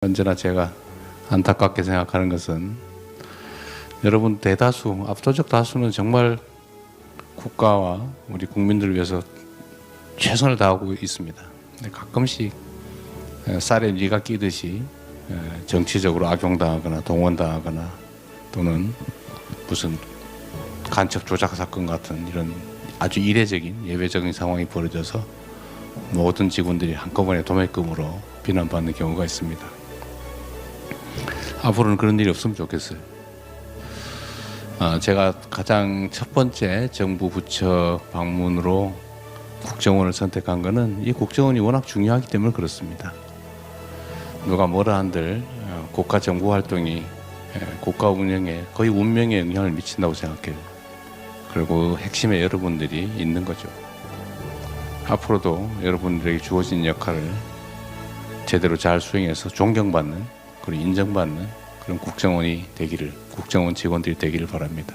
언제나 제가 안타깝게 생각하는 것은 여러분 대다수 압도적 다수는 정말 국가와 우리 국민들을 위해서 최선을 다하고 있습니다. 가끔씩 에, 쌀에 니가 끼듯이 에, 정치적으로 악용당하거나 동원당하거나 또는 무슨 간첩 조작 사건 같은 이런 아주 이례적인 예외적인 상황이 벌어져서 모든 직원들이 한꺼번에 도매금으로 비난받는 경우가 있습니다. 앞으로는 그런 일이 없으면 좋겠어요. 아, 제가 가장 첫 번째 정부 부처 방문으로 국정원을 선택한 것은 이 국정원이 워낙 중요하기 때문에 그렇습니다. 누가 뭐라 한들 어, 국가 정부 활동이 에, 국가 운영에 거의 운명에 영향을 미친다고 생각해요. 그리고 핵심에 여러분들이 있는 거죠. 앞으로도 여러분들에게 주어진 역할을 제대로 잘 수행해서 존경받는 그리고 인정받는 그런 국정원이 되기를 국정원 직원들이 되기를 바랍니다.